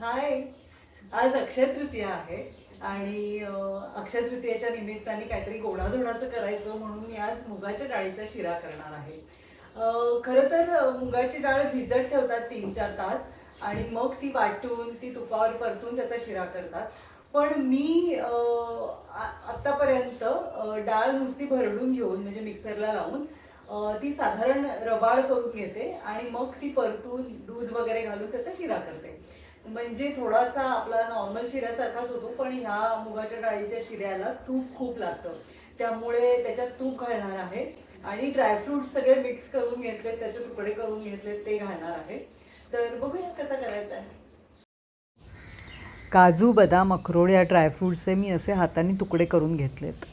हाय. आज अक्षय तृतीया आहे आणि अक्षय तृतीयेच्या निमित्ताने काहीतरी गोडाधोडाचं करायचं म्हणून मी आज मुगाच्या डाळीचा शिरा करणार आहे. खरं तर मुगाची डाळ भिजत ठेवतात तीन चार तास आणि मग ती वाटून ती तुपावर परतून त्याचा शिरा करतात. पण मी आत्तापर्यंत डाळ नुसती भरडून घेऊन म्हणजे मिक्सरला लावून ती साधारण रबाळ करून घेते आणि मग ती परतून दूध वगैरे घालून त्याचा शिरा करते. म्हणजे थोडासा आपला नॉर्मल शिऱ्यासारखाच होतो पण ह्या मुगाच्या डाळीच्या शिऱ्याला तूप खूप लागतं. त्यामुळे त्याच्यात तूप घालणार आहे. आणि ड्रायफ्रूट सगळे मिक्स करून घेतले त्याचे तुकडे करून घेतले ते घालणार आहे. तर बघूया कसा करायचा आहे. काजू बदाम अक्रोड या ड्रायफ्रूटचे मी असे हाताने तुकडे करून घेतलेत.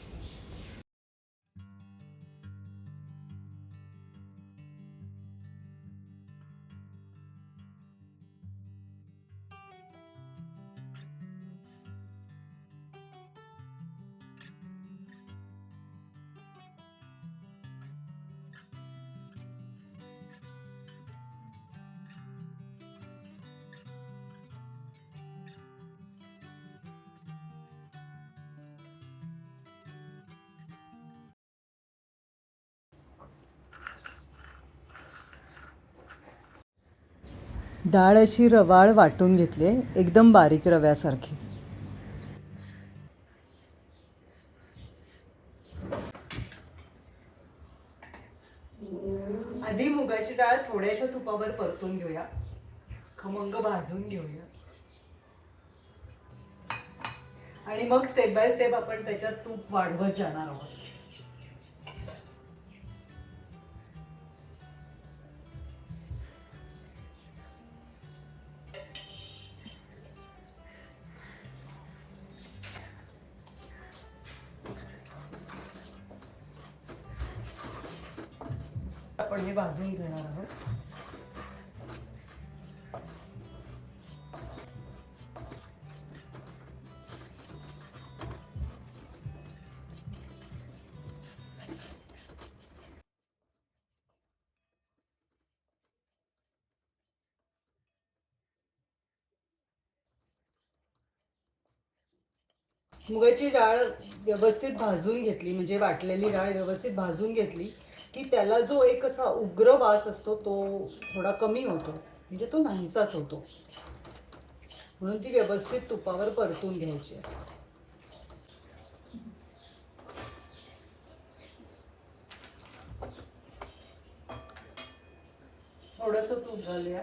डाळ अशी रवाळ वाटून घेतली एकदम बारीक रव्यासारखी. आधी मुगाची डाळ थोड्याशा तुपावर परतून घेऊया. खमंग भाजून घेऊया. आणि मग स्टेप बाय स्टेप आपण त्याच्यात तूप वाढवत जाणार आहोत. आपण हे भाजून घेणार आहोत. मुगाची डाळ व्यवस्थित भाजून घेतली म्हणजे वाटलेली डाळ व्यवस्थित भाजून घेतली. की त्याला जो एक असा उग्र वास असतो तो थोडा कमी होतो. म्हणजे तो नाहीसाच होतो. म्हणून ती व्यवस्थित तुपावर परतून घ्यायची आहे. थोडंसं तूप घालूया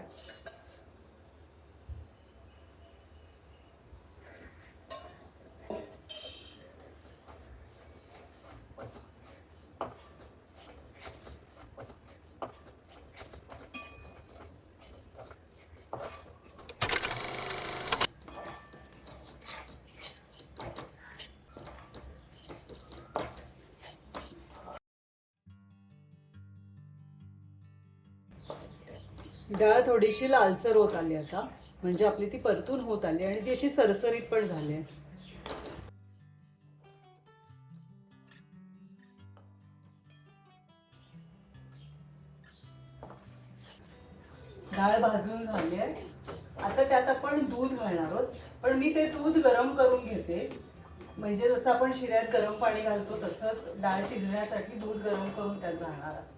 डाळ थोडीशी लालसर होत आली आता. म्हणजे आपली ती परतून होत आली आणि ती अशी सरसरीत पण झाली आहे. डाळ भाजून झाली आहे. आता त्यात आपण दूध घालणार आहोत. पण मी ते दूध गरम करून घेते. म्हणजे जसं आपण शिऱ्यात गरम पाणी घालतो तसंच डाळ शिजण्यासाठी दूध गरम करून त्यात घालणार आहोत.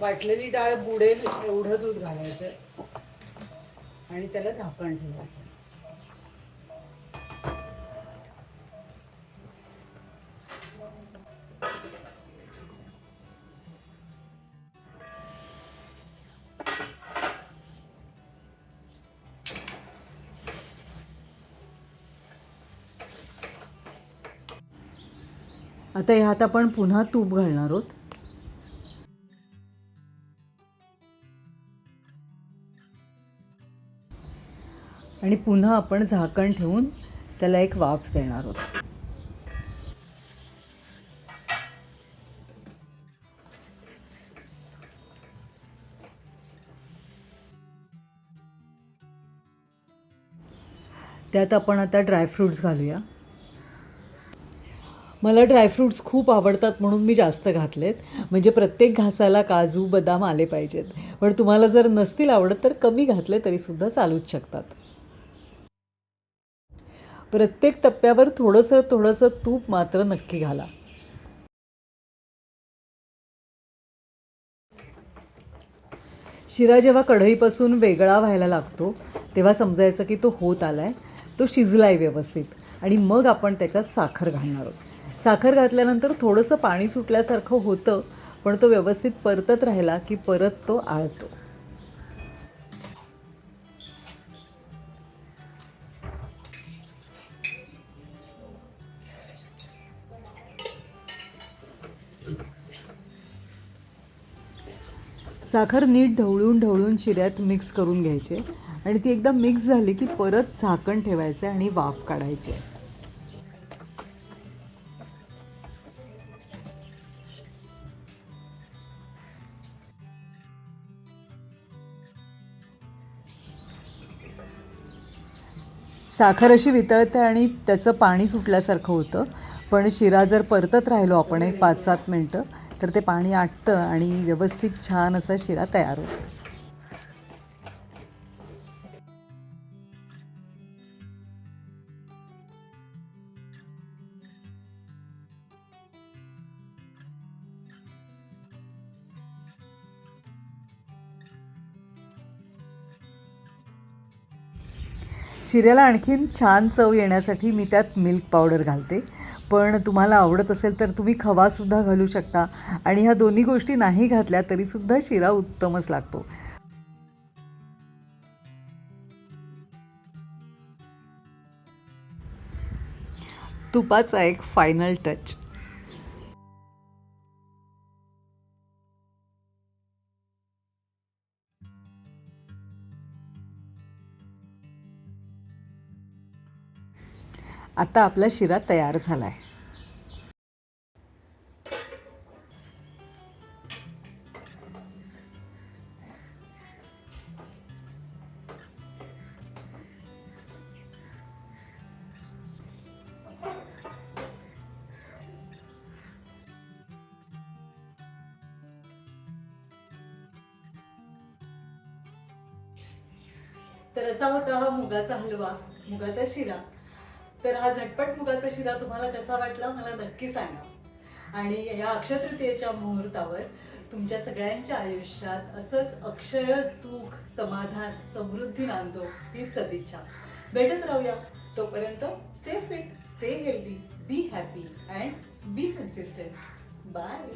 वाटलेली डाळ बुडेल एवढं दूध घालायचं आणि त्याला झाकण ठेवायचं. आता ह्यात आपण पुन्हा तूप घालणार आहोत. आणि पुन्हा आपण झाकण ठेवून त्याला एक वाफ देणार आहोत. त्यात आपण आता ड्रायफ्रूट्स घालूया. मला ड्रायफ्रूट्स खूप आवडतात म्हणून मी जास्त घातलेत. म्हणजे प्रत्येक घासाला काजू बदाम आले पाहिजेत. पण तुम्हाला जर नसतील आवडत तर कमी घातले तरीसुद्धा चालूच शकतात. प्रत्येक टप्प्यावर थोडंसं थोडंसं तूप मात्र नक्की घाला. शिरा जेव्हा कढईपासून वेगळा व्हायला लागतो तेव्हा समजायचं की तो होत आला आहे तो शिजला आहे व्यवस्थित आणि मग आपण त्याच्यात साखर घालणार आहोत. साखर घातल्यानंतर थोडंसं पाणी सुटल्यासारखं होतं पण तो व्यवस्थित परतत राहिला की परत तो आळतो. साखर नीट ढवळून ढवळून शिऱ्यात मिक्स करून घ्यायचे आणि ती एकदा मिक्स झाली की परत झाकण ठेवायचं आणि वाफ काढायची. साखर अशी वितळते आणि त्याचं पाणी सुटल्यासारखं होतं. पण शिरा जर परतत राहिलो आपण एक पाच सात मिनटं तर ते पाणी आटतं आणि व्यवस्थित छान असा शिरा तयार होतो. शिऱ्याला आणखीन छान चव येण्यासाठी मी त्यात मिल्क पावडर घालते. पण तुम्हाला आवडत असेल तर तुम्ही खवासुद्धा घालू शकता. आणि ह्या दोन्ही गोष्टी नाही घातल्या तरीसुद्धा शिरा उत्तमच लागतो. तुपाचा एक फायनल टच आता आपला शिरा तयार झाला आहे तर असा होता हा मुगाचा हलवा मुगाचा शिरा. तर हा झटपट मुगाचा शिरा तुम्हाला कसा वाटला मला नक्की सांगा. आणि या अक्षतृतीयेच्या मुहूर्तावर तुमच्या सगळ्यांच्या आयुष्यात असंच अक्षय सुख समाधान समृद्धी नांदो ही सदिच्छा. भेटत राहूया. तोपर्यंत stay fit stay healthy be happy and be consistent bye